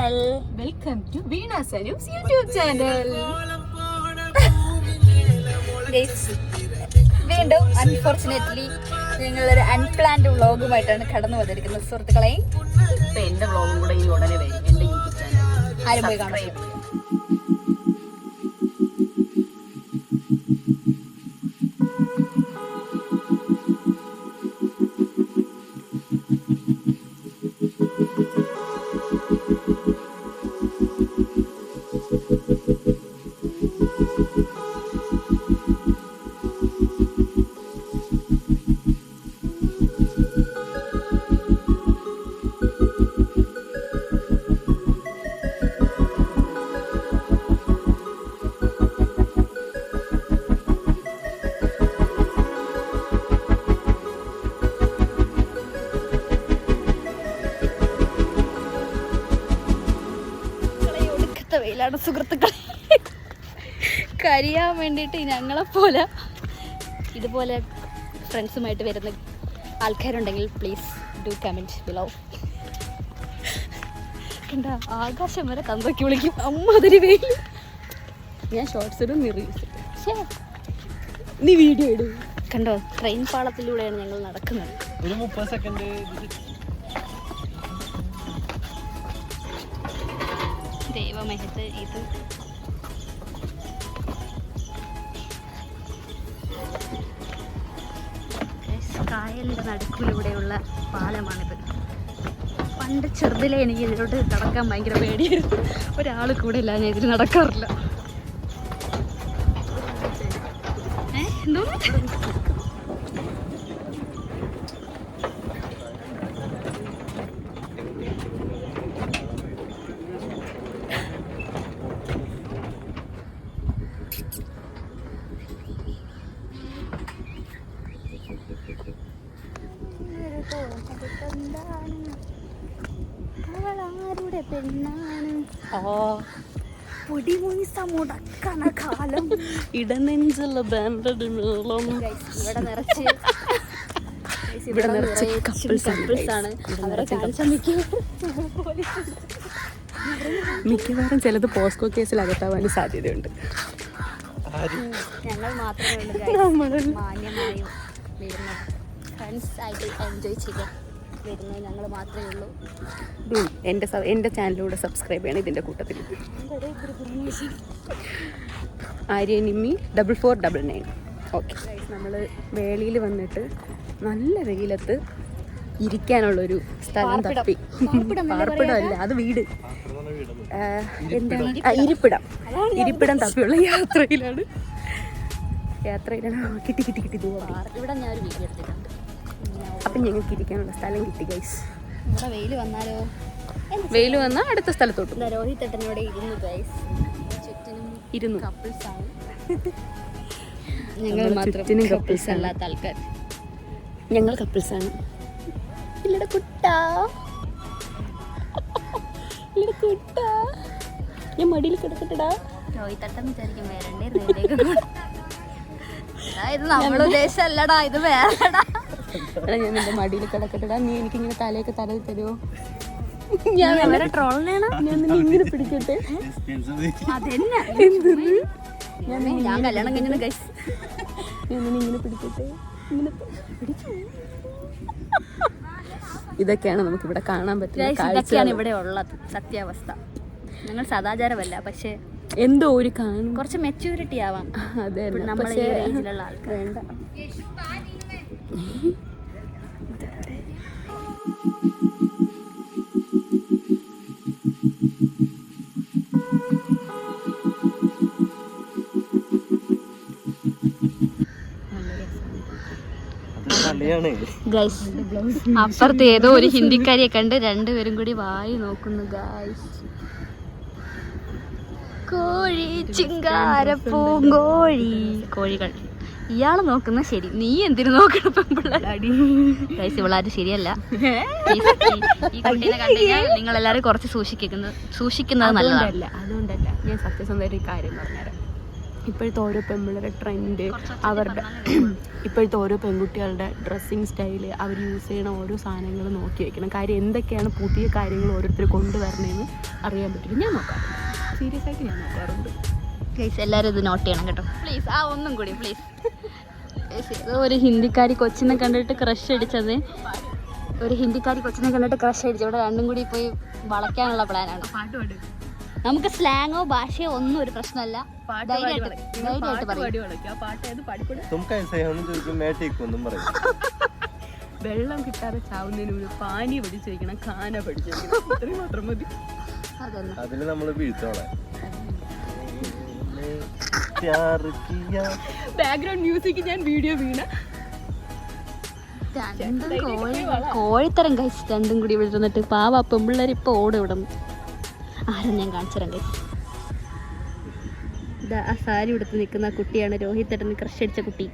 Welcome to Veena സരൂസ് YouTube channel വീണ്ടും unfortunately ഞങ്ങളൊരു അൺപ്ലാൻഡ് വ്ളോഗുമായിട്ടാണ് കടന്നു വന്നിരിക്കുന്നത്. സുഹൃത്തുക്കളെ എന്റെ വ്ളോഗും കൂടെ ഇനി ഉടനെ വരും. എന്റെ യൂട്യൂബ് ചാനൽ ആരും പോയി കാണാം വെയിലാണ് സുഹൃത്തുക്കളെ. കരിയാൻ വേണ്ടിയിട്ട് ഞങ്ങളെ പോലെ ഇതുപോലെ ഫ്രണ്ട്സുമായിട്ട് വരുന്ന ആൾക്കാരുണ്ടെങ്കിൽ പ്ലീസ് ഡു കമന്റ് ബിലോ കണ്ട ആകാശം വരെ തന്തയ്ക്ക് വിളിക്കും. അമ്മാതിരി വെയിൽ ഞാൻ ഷോർട്സ് ഇടും നീ റീൽസ് ശ്ശേ, നീ വീഡിയോ ഇടും. കണ്ടോ ട്രെയിൻ പാളത്തിലൂടെയാണ് ഞങ്ങൾ നടക്കുന്നത്. ഒരു മുപ്പത് സെക്കൻഡ് ദൈവമഹത്ത് ഇത് കായലിന്റെ നടുക്കിലൂടെയുള്ള പാലമാണിത്. പണ്ട് ചെറുതിലെ എനിക്ക് ഇതിലോട്ട് നടക്കാൻ ഭയങ്കര പേടിയായിരുന്നു. ഒരാൾ കൂടെ ഇല്ല ഞാൻ ഇതിൽ നടക്കാറില്ല. ഏ, എന്തോ? അവളാരുടെ പെണ്ണാണ്? പൊടിമൊയ്സ മുടക്കണ കാലം. ഇടനെഞ്ചുള്ള ബാൻഡഡ് മേളം. Guys, ഇവിടെ നിറച്ച്. ഇവിടെ നിറച്ച് couples ആണ്. അവരെ കാണിച്ചാൽ മിക്കവാറും ചിലത് പോസ്കോ കേസിൽ അകത്താവാൻ സാധ്യതയുണ്ട്. ഞങ്ങൾ മാത്രമേ ഉള്ളൂ. മാന്യമായും വരുന്നത്. ഫ്രണ്ട്സ് ആയിട്ട് എൻജോയ് ചെയ്യാൻ വരുന്നത് ഞങ്ങൾ മാത്രമേ ഉള്ളൂ. എന്റെ എന്റെ ചാനലിലൂടെ സബ്സ്ക്രൈബ് ചെയ്യണം. ഇതിന്റെ കൂട്ടത്തിൽ. ആര്യനിമ്മി double four double nine okay നമ്മൾ വേളിയിൽ വന്നിട്ട് നല്ല വെയിലത്ത് ഇരിക്കാനുള്ളൊരു സ്ഥലം തപ്പി. പാർപ്പിടം എന്നല്ലേ പാർപ്പിടം അല്ല അത് വീട്. എന്താണ്? ഇരിപ്പിടം. ഇരിപ്പിടം. തപ്പിയുള്ള യാത്രയിലാണ്. യാത്രയിലാണ്. കിട്ടി കിട്ടി കിട്ടി. ഇവിടെ ഞാൻ വീഡിയോ എടുത്തിട്ടുണ്ട്. അപ്പം ഞങ്ങൾക്ക് ഇരിക്കാനുള്ള സ്ഥലം കിട്ടി ഗൈസ് ഇവിടെ വെയിൽ വന്നാലോ? വെയിൽ വന്നാൽ അടുത്ത സ്ഥലത്തോട്ട്. രോഹിത് ഏട്ടനോടെ ഇരുന്നു ഗൈസ് ചുറ്റിനും ഇരുന്നു. ആണ്. ഞങ്ങൾ ചുറ്റിനും കപ്പിൾസ് ആണ്. അല്ലാത്ത ആൾക്കാർ. ഞങ്ങൾ കപ്പിൾസാണ് ഇല്ലട കുട്ടാ. ഇല്ലട കുട്ടാ. ഞാൻ മടിയിൽ കിടക്കട്ടടാ. രോഹിത് ഏട്ടൻ വിചാരിക്കും വേറെ ഇത് നമ്മൾ ഉദ്ദേശമല്ലടാ ഇത് വേറെടാ. എടാ ഞാൻ നിന്റെ മടിയിൽ കിടക്കട്ടെടാ നീ എനിക്ക് ഇങ്ങനെ തലയൊക്കെ തലയിൽ തരുമോ ഞാൻ ഞാൻ നിന്നെ ഇങ്ങനെ പിടിക്കട്ടെ? എന്ത് ഞാൻ ഞാൻ കല്യാണം കഴിഞ്ഞത് ഗൈസ് ഞാൻ നിന്നെ ഇങ്ങനെ പിടിക്കട്ടെ? ഇങ്ങനെ പിടിച്ചു? ഇതൊക്കെയാണ് നമുക്കിവിടെ കാണാൻ പറ്റുന്നത് ഇതൊക്കെയാണ് ഇവിടെ ഉള്ളത്. സത്യാവസ്ഥ. ഞങ്ങൾ സദാചാരമല്ല പക്ഷേ എന്തോ ഒരു കാണും. കുറച്ച് മെച്യൂരിറ്റി ആവാം. അതെ നമ്മളെ ഈ പക്ഷേ ആൾക്കാർ വേണ്ട. അപ്പുറത്ത് ഏതോ ഒരു ഹിന്ദിക്കാരിയെ കണ്ട് രണ്ടുപേരും കൂടി വായി നോക്കുന്നു ഗൈസ് കോഴി ചിങ്കാര പൂങ്കോഴി കോഴികൾ ഇയാൾ നോക്കുന്ന ശരി. നീ എന്തിനു നോക്കണം പെൺപിള്ളേരാടി ഗൈസ് ഇവളാരും ശരിയല്ല. ഈ- കുട്ടീനെ നിങ്ങൾ എല്ലാവരും കുറച്ച് സൂക്ഷിക്കുന്നത് സൂക്ഷിക്കുന്നത് നല്ലതല്ല അതുകൊണ്ടല്ല ഞാൻ സത്യസന്ധമായിട്ട് ഒരു കാര്യം പറഞ്ഞുതരാം. ഇപ്പോഴത്തെ ഓരോ പെൺപിള്ളേരുടെ ട്രെൻഡ് അവരുടെ ഇപ്പോഴത്തെ ഓരോ പെൺകുട്ടികളുടെ ഡ്രസ്സിങ് സ്റ്റൈൽ അവർ യൂസ് ചെയ്യണ ഓരോ സാധനങ്ങൾ നോക്കി വെക്കണം. കാര്യം എന്തൊക്കെയാണ് പുതിയ കാര്യങ്ങൾ ഓരോരുത്തർ കൊണ്ടുവരണമെന്ന് അറിയാൻ പറ്റില്ല. ഞാൻ നോക്കാറുണ്ട്. സീരിയസ് ആയിട്ട് ഞാൻ നോക്കാറുണ്ട്. പ്ലീസ് എല്ലാവരും ഇത് നോട്ട് ചെയ്യണം കേട്ടോ. പ്ലീസ് ആ ഒന്നും കൂടി പ്ലീസ് ഒരു ഹിന്ദിക്കാരി കൊച്ചിനെ കണ്ടിട്ട് ക്രഷ് അടിച്ചത്. ഒരു ഹിന്ദിക്കാരി കൊച്ചിനെ കണ്ടിട്ട് ക്രഷ് അടിച്ചു. ഇവിടെ രണ്ടും കൂടി പോയി വളയ്ക്കാനുള്ള പ്ലാനാണ് പാട്ട് നമുക്ക് സ്ലാങ്ങോ ഭാഷയോ ഒന്നും ഒരു പ്രശ്നമല്ല. വെള്ളം കിട്ടാതെ ചാവുന്നതിന് പാനി പഠിച്ചു വയ്ക്കണം കാന പഠിച്ചു വയ്ക്കണം ഇത്രയും മാത്രം മതി. അതന്നെ നമ്മൾ നമ്മൾ വീഴ്ത്തോളെ ബാക്ക്ഗ്രൗണ്ട് മ്യൂസിക് ഞാൻ വീഡിയോ വീണ. രണ്ടും കോഴി കോഴിത്തരം കഴിച്ച് രണ്ടും കൂടി ഇവിടെ ഇരുന്നിട്ട് പാവ പെമ്പിള്ളേർ ഇപ്പൊ ഓടിവിടും ആരും ഞാൻ കാണിച്ചുതരാം കഴിച്ച് ഇതാ ആ സാരി ഉടുത്ത് നിൽക്കുന്ന കുട്ടിയാണ് രോഹിത്തേട്ടന് ക്രഷ് അടിച്ച കുട്ടി.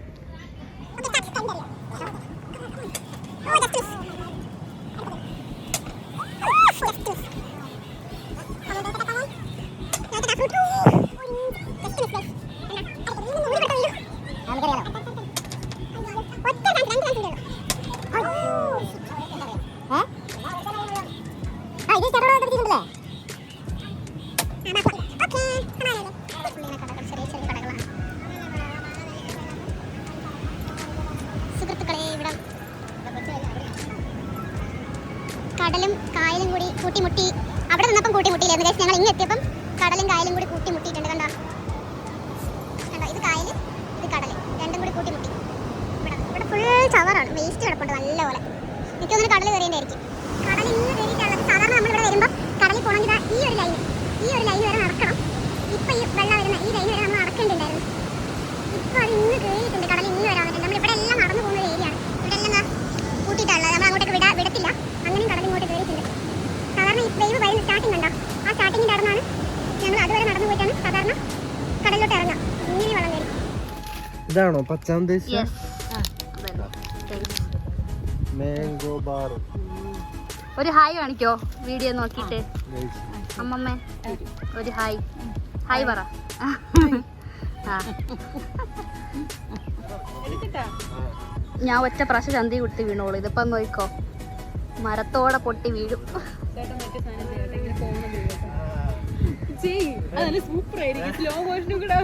കായലും കൂടി കൂട്ടിമുട്ടിയിട്ടുണ്ട് കണ്ടോ? കണ്ടോ? ഇത് കായൽ ഇത് കടൽ. രണ്ടും കൂടി കൂട്ടിമുട്ടി ഇവിടെ ഇവിടെ ഫുൾ ചവറാണ്. വേസ്റ്റ് കിടപ്പുണ്ട് നല്ലപോലെ. എനിക്ക് തോന്നുന്നു കടൽ കയറിയതായിരിക്കും കടൽ ഇന്ന് കയറിയിട്ടുള്ളത് സാധാരണ നമ്മൾ ഇവിടെ വരുമ്പോൾ കടലിൽ പോകണമെങ്കിൽ ഈ ഒരു ലൈൻ ഈ ഒരു ലൈൻ വരെ നടക്കണം. ഇപ്പം ഈ വെള്ളം വരുന്ന ഈ ലൈൻ വരെ നമ്മൾ നടക്കേണ്ടിണ്ടായിരുന്നു. ഇപ്പം അത് ഇന്ന് കയറിയിട്ടുണ്ട് കടൽ ഇന്ന് വരാൻ പറ്റും നമ്മൾ ഇവിടെ എല്ലാം നടന്നു പോകുന്ന ഒരു ഏരിയ ആണ് ഇവിടെ എല്ലാം കൂട്ടിയിട്ടുള്ളത് നമ്മൾ അങ്ങോട്ടേക്ക് വിടാ വിടത്തില്ല അങ്ങനെയും കടൽ ഇങ്ങോട്ട് കയറിയിട്ടുണ്ട് സാധാരണ ഈ വേവ് വരുന്ന സ്റ്റാർട്ടിംഗ് ഉണ്ടോ ആ സ്റ്റാർട്ടിങ്ങിന്റെ നടന്നാണ് ഞങ്ങൾ അതുവരെ നടന്നു പോയിട്ടാണ് സാധാരണ കടലിലോട്ട് ഇറങ്ങുക ഇങ്ങനെ വെള്ളം കയറി ഇതാണോ? പച്ചാം മാംഗോ ബാർ ഒരു ഹായ് കാണിക്കോ? വീഡിയോ നോക്കിട്ട് അമ്മമ്മേ. ഒരു ഹായ്. ഹായ് പറ. ആ. ഞാൻ ഒറ്റ പ്രാവശ്യം ചന്തി കൊടുത്ത് വീണോളൂ. ഇതിപ്പം നോക്കോ. മരത്തോടെ പൊട്ടി വീഴും. സൂപ്പർ ആയിരിക്കും. സ്ലോ മോഷനും കൂടെ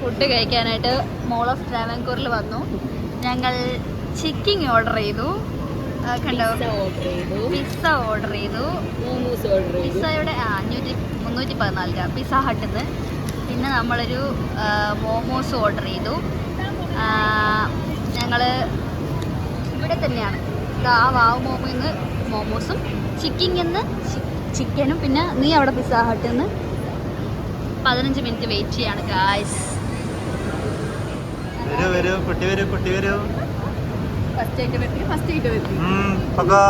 ഫുഡ് കഴിക്കാനായിട്ട് മോൾ ഓഫ് ട്രാവൻകൂറിൽ വന്നു. ഞങ്ങൾ ചിക്കിങ് ഓർഡർ ചെയ്തു. കണ്ടോ? പിസ്സ ഓർഡർ ചെയ്തു. പിസ്സയുടെ അഞ്ഞൂറ്റി മുന്നൂറ്റി പതിനാല് രൂപ പിസ്സ ഹട്ടിന്ന് പിന്നെ നമ്മളൊരു മോമോസ് ഓർഡർ ചെയ്തു. ഞങ്ങൾ ഇവിടെ തന്നെയാണ്. ആ വാവ് മോമോയിൽ നിന്ന് മോമോസും ചിക്കിങ്ങിൽ നിന്ന് ചിക്കനും പിന്നെ നീ അവിടെ പിസ്സ ഹട്ടിൽ നിന്ന് പതിനഞ്ച് മിനിറ്റ് വെയിറ്റ് ചെയ്യാണ് ഗായ്സ് വരൂ വരൂ കുട്ടി വരൂ കുട്ടി വരൂ. ഫസ്റ്റ് ഐറ്റം എത്തി ഫസ്റ്റ് ഐറ്റം എത്തി. ഉം, പക്കാ.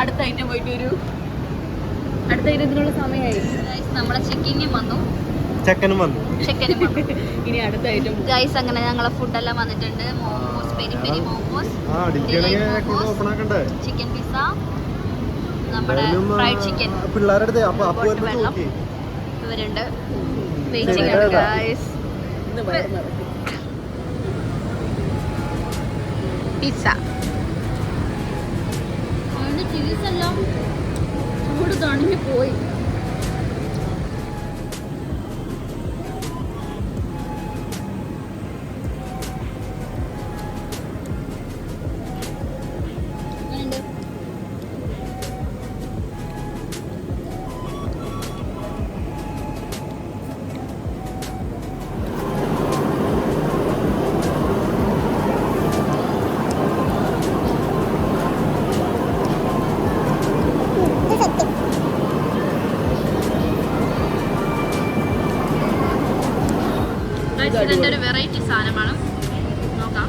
അടുത്ത ഐറ്റം പോയിട്ട് വരൂ. അടുത്ത ഐറ്റത്തിനുള്ള സമയമായി. ഗായ്സ് നമ്മളെ ചിക്കിങ്ങും വന്നു. ചെക്കനും വന്നു. ചെക്കനും വന്നു. ഇനി അടുത്ത ഐറ്റം ഗൈസ് അങ്ങനെ ഞങ്ങളെ ഫുഡെല്ലാം വന്നിട്ടുണ്ട്. Momos peri peri momos chicken pizza നമ്മുടെ ഫ്രൈഡ് ചിക്കൻ പിള്ളേരുടെ അടുത്ത് അപ്പൊ അപ്പൊ വെള്ളം. നോക്കി ഇവരുണ്ട്. വെയിറ്റിംഗ് ആണ് പിസ്സ ചൂട് തണിഞ്ഞു പോയി. ഒരു വെറൈറ്റി സാധനമാണ്. നോക്കാം.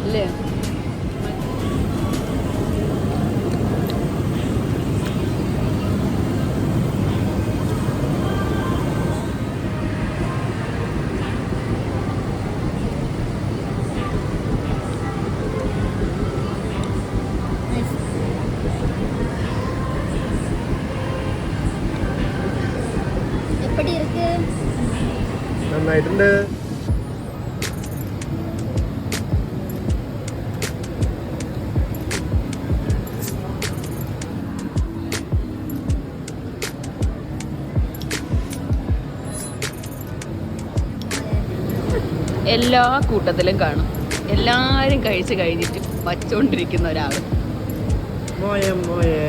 നന്നായിട്ടുണ്ട്. എല്ലാ കൂട്ടത്തിലും കാണും. എല്ലാരും കഴിച്ചു കഴിഞ്ഞിട്ട് വച്ചോണ്ടിരിക്കുന്ന ഒരാൾ മോയെ മോയെ.